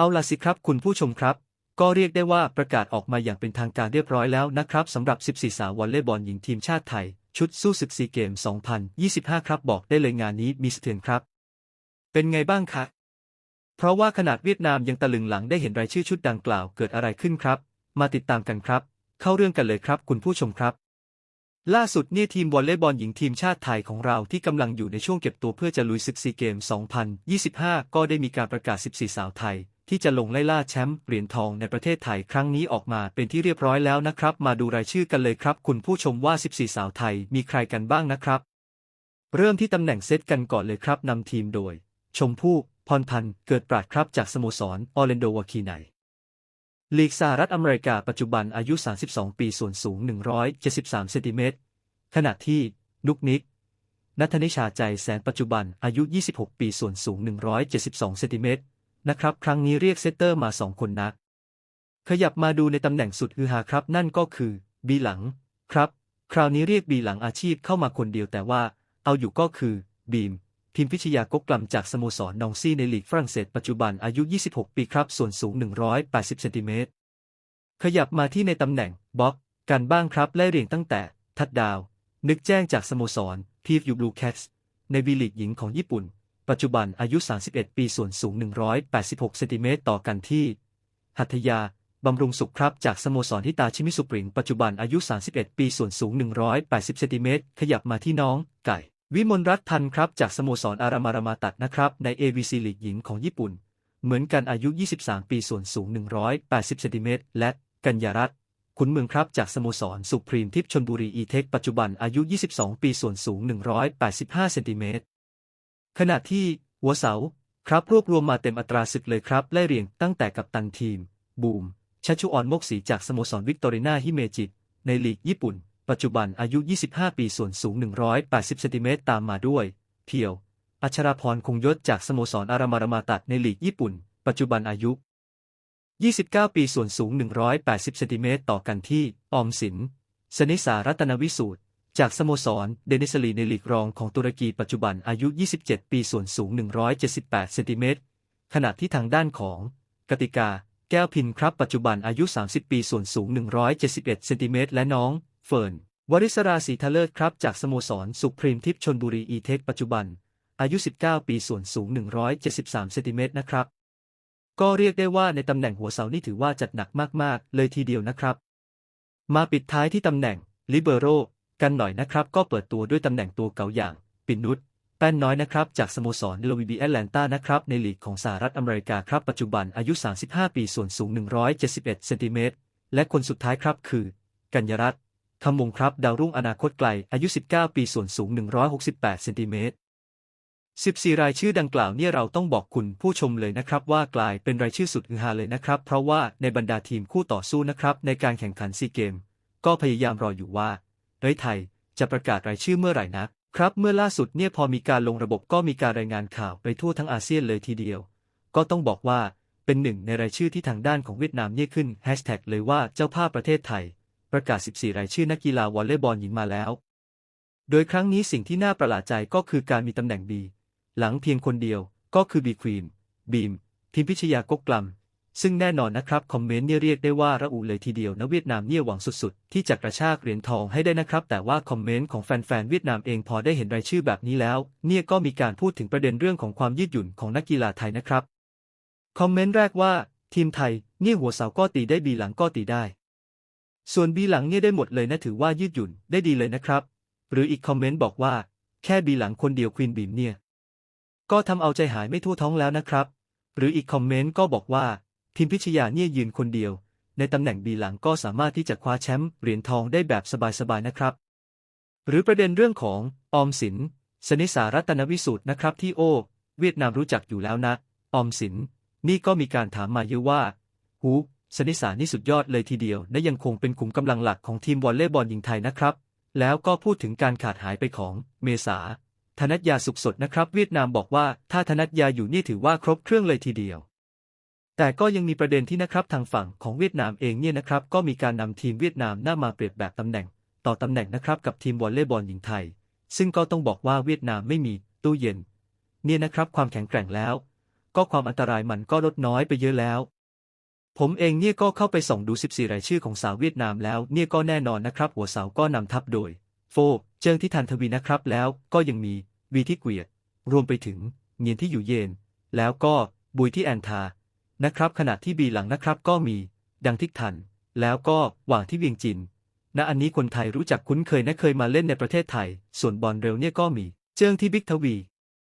เอาล่ะสิครับคุณผู้ชมครับ ก็เรียกได้ว่าประกาศออกมาอย่างเป็นทางการเรียบร้อยแล้วนะครับสำหรับ 14 สาววอลเลย์บอลหญิงทีมชาติไทย ชุดสู้ศึกซีเกม 2025 ครับบอกได้เลยงานนี้มีสะเทือนครับ เป็นไงบ้างคะเพราะว่าขนาดเวียดนามยังตะลึงหลังได้เห็นรายชื่อชุดดังกล่าวเกิดอะไรขึ้นครับ มาติดตามกันครับ เข้าเรื่องกันเลยครับ คุณผู้ชมครับล่าสุดเนี่ยทีมวอลเลย์บอลหญิงทีมชาติไทยของเราที่กำลังอยู่ในช่วงเก็บตัวเพื่อจะลุยศึกซีเกม 2025 ก็ได้มีการประกาศ 14 สาวไทย ที่จะลงไล่ล่าแชมป์เหรียญทองในประเทศไทยครั้งนี้ออกมาเป็นที่เรียบร้อยแล้วนะครับ มาดูรายชื่อกันเลยครับ คุณผู้ชมว่า 14 สาวไทยมีใครกันบ้างนะครับ เริ่มที่ตำแหน่งเซตกันก่อนเลยครับนำทีมโดย ชมพู่พรพันธ์เกิดปราดครับจากสโมสรออร์แลนโดวาคีไนลีกสหรัฐอเมริกาปัจจุบันอายุ 32 ปีส่วนสูง 173 เซนติเมตร ขณะที่นุกนิก นัทนิชาใจแสนปัจจุบันอายุ 26 ปีส่วนสูง 172 เซนติเมตร นะครับ ครั้งนี้เรียกเซตเตอร์มา2คนนัก ขยับมาดูในตำแหน่งสุดฮือฮาครับ นั่นก็คือบีหลัง ครับ คราวนี้เรียกบีหลังอาชีพเข้ามาคนเดียวแต่ว่า เอาอยู่ก็คือ บีม พิมพิชยากกกลัมจากสโมสรนองซี่ในลีกฝรั่งเศสปัจจุบันอายุ 26 ปีครับ ส่วนสูง 180เซนติเมตรขยับมาที่ในตำแหน่งบ็อกกันบ้างครับไล่เรียงตั้งแต่ ทัดดาว นึกแจ้งจากสโมสรพีฟยูบลูแคทส์ในวีลีกหญิงของญี่ปุ่น ปัจจุบันอายุ 31 ปีส่วนสูง 186 เซนติเมตรต่อกันที่ หัตถยา บำรุงสุขครับจากสโมสรทิตาชิมิสุปริง ปัจจุบันอายุ 31 ปีส่วนสูง 180 เซนติเมตรขยับมาที่น้อง ไก่ วิมลรัตน์พันครับจากสโมสรอารามารามาตัดนะครับใน AVC ลีกหญิงของญี่ปุ่น เหมือนกันอายุ 23 ปีส่วนสูง 180 เซนติเมตรและกัญญารัตน์ขุนเมืองครับจากสโมสรสุพรีมทิพย์ชนบุรีอีเทคปัจจุบันอายุ 22 ปีส่วนสูง 185 เซนติเมตร ขณะที่ หัวเสา ครับรวบรวมมาเต็มอัตราศึกเลยครับไล่เรียงตั้งแต่กับตันทีม บูม ชัชุออนมกศรีจากสโมสรวิกตอรินาฮิเมจิต ในลีกญี่ปุ่น ปัจจุบันอายุ 25 ปีส่วนสูง 180เซนติเมตรตามมาด้วย เพียว อัชราพรคงยศจากสโมสรอารามารามาตัดในลีกญี่ปุ่น ปัจจุบันอายุ 29 ปีส่วนสูง 180เซนติเมตรต่อกันที่ ออมสิน สนิสารัตนวิสูตร จากสโมสร เดนิสลีในลีกรองของตุรกีปัจจุบันอายุ 27 ปีส่วนสูง 178 เซนติเมตร ขณะที่ทางด้านของ กติกา แก้วพินครับปัจจุบันอายุ 30 ปีส่วนสูง 171 เซนติเมตรและน้อง เฟิร์น วริศราศรีทะเลิศครับ จากสโมสร สุพรีมทิพย์ชนบุรีอีเทคปัจจุบัน อายุ 19 ปีส่วนสูง 173 เซนติเมตรนะครับ ก็เรียกได้ว่าในตำแหน่งหัวเสานี่ถือว่าจัดหนักมากๆ เลยทีเดียวนะครับ มาปิดท้ายที่ตำแหน่งลิเบโร กันหน่อยนะครับ ก็เปิดตัวด้วยตำแหน่งตัวเก่าอย่าง ปินนุชแป้นน้อยนะครับ จากสโมสรโลวิบีแอตแลนตานะครับในลีกของสหรัฐอเมริกาครับ ปัจจุบันอายุ 35 ปีส่วนสูง 171 เซนติเมตร และคนสุดท้ายครับคือ กัญญรัตน์คำมงครับดาวรุ่งอนาคตไกล อายุ 19 ปีส่วนสูง 168 เซนติเมตร 14 รายชื่อดังกล่าวเนี่ยเราต้องบอกคุณผู้ชมเลยนะครับว่ากลายเป็นรายชื่อสุดฮือฮาเลยนะครับ เพราะว่าในบรรดาทีมคู่ต่อสู้นะครับในการแข่งขันซีเกม ก็พยายามรออยู่ว่า เฮ้ยไทย จะประกาศรายชื่อเมื่อไหร่นะครับเมื่อล่าสุดเนี่ยพอมีการลงระบบก็มีการรายงานข่าวไปทั่วทั้งอาเซียนเลยทีเดียว ก็ต้องบอกว่าเป็นหนึ่งในรายชื่อที่ทางด้านของเวียดนามเนี่ยขึ้นแฮชแท็กเลยว่าเจ้าภาพประเทศไทย ประกาศ 14 รายชื่อนักกีฬาวอลเลย์บอลหญิงมาแล้ว โดยครั้งนี้สิ่งที่น่าประหลาดใจก็คือการมีตำแหน่งบีหลังเพียงคนเดียวก็คือบีควีนบีมพิมพิชยากกกลัม ซึ่งแน่นอนนะครับคอมเมนต์เนี่ยเรียกได้ว่าระอุเลยทีเดียวนะเวียดนามเนี่ยหวังสุดๆ ที่จะกระชากเหรียญทองให้ได้นะครับ แต่ว่าคอมเมนต์ของแฟนๆเวียดนามเองพอได้เห็นรายชื่อแบบนี้แล้ว เนี่ยก็มีการพูดถึงประเด็นเรื่องของความยืดหยุ่นของนักกีฬาไทยนะครับคอมเมนต์แรกว่า ทีมไทยเนี่ยหัวเสาก็ตีได้บีหลังก็ตีได้ ส่วนบีหลังเนี่ยได้หมดเลยนะถือว่ายืดหยุ่นได้ดีเลยนะครับ หรืออีกคอมเมนต์บอกว่า แค่บีหลังคนเดียวควีนบีมเนี่ยก็ทำเอาใจหายไม่ทั่วท้องแล้วนะครับ หรืออีกคอมเมนต์ก็บอกว่า พิมพิชยาเนี่ยยืนคนเดียว ในตำแหน่งบีหลังก็สามารถที่จะคว้าแชมป์เหรียญทองได้แบบสบายๆนะครับ หรือประเด็นเรื่องของออมสินสนิสารัตนวิสูตรนะครับที่โอ เวียดนามรู้จักอยู่แล้วนะ ออมสิน นี่ก็มีการถามมาเยอะว่า หูสนิสานี่สุดยอดเลยทีเดียว และยังคงเป็นขุมกำลังหลักของทีมวอลเลย์บอลหญิงไทยนะครับ แล้วก็พูดถึงการขาดหายไปของเมษาธนัตยาสุขสดนะครับ เวียดนามบอกว่าถ้าธนัตยาอยู่นี่ถือว่าครบเครื่องเลยทีเดียว แต่ก็ยังมีประเด็นที่นะครับทางฝั่งของเวียดนามเองเนี่ยนะครับก็มีการนำทีมเวียดนามหน้ามาเปรียบแบบตำแหน่ง ต่อตำแหน่งนะครับกับทีมวอลเลย์บอลหญิงไทย ซึ่งก็ต้องบอกว่าเวียดนามไม่มีตู้เย็น เนี่ยนะครับความแข็งแกร่งแล้ว ก็ความอันตรายมันก็ลดน้อยไปเยอะแล้ว ผมเองเนี่ยก็เข้าไปส่องดู 14 รายชื่อของสาวเวียดนามแล้วเนี่ยก็แน่นอนนะครับ หัวสาวก็นำทัพโดย โฟ เจิงที่ทันทวีนะครับแล้วก็ยังมีวีที่เกวียดรวมไปถึงเงียนที่อยู่เย็น แล้วก็บุยที่แอนทา นะครับขณะที่บีหลังนะครับก็มี ดังทิกทัน แล้วก็หว่างที่เวียงจินนะอันนี้คนไทยรู้จักคุ้นเคยนะเคยมาเล่นในประเทศไทย ส่วนบอลเร็วเนี่ยก็มี เจิงที่บิ๊กทวี